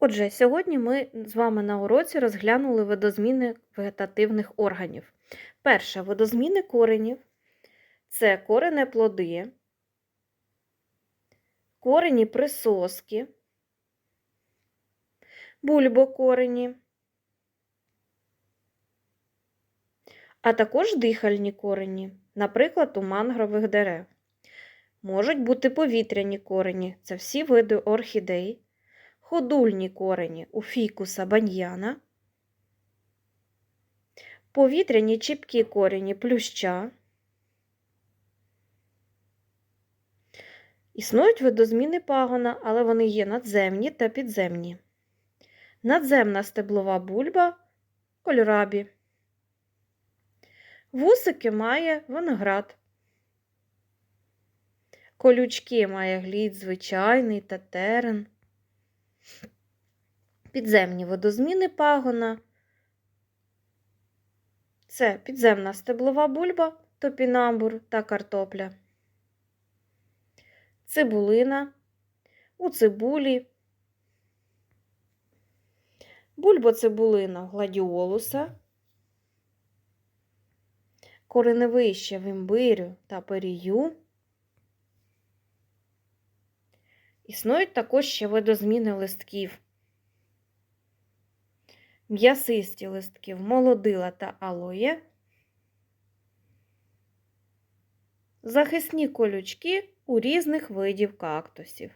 Отже, сьогодні ми з вами на уроці розглянули видозміни вегетативних органів. Перше видозміни коренів це коренеплоди, корені присоски, бульбокорені, а також дихальні корені, наприклад, у мангрових дерев. Можуть бути повітряні корені це всі види орхідей ходульні корені у фікуса баньяна, повітряні чіпкі корені плюща. Існують видозміни пагона, але вони є надземні та підземні. Надземна стеблова бульба кольрабі. Вусики має виноград. Колючки має глід звичайний та терен підземні водозміни пагона. Це підземна стеблова бульба, топінамбур та картопля. Цибулина у цибулі. Бульбоцибулина гладіолуса. Кореневище в імбирю та перію. Існують також ще видозміни листків. М'ясисті листків молодила та алоє. Захисні колючки у різних видів кактусів.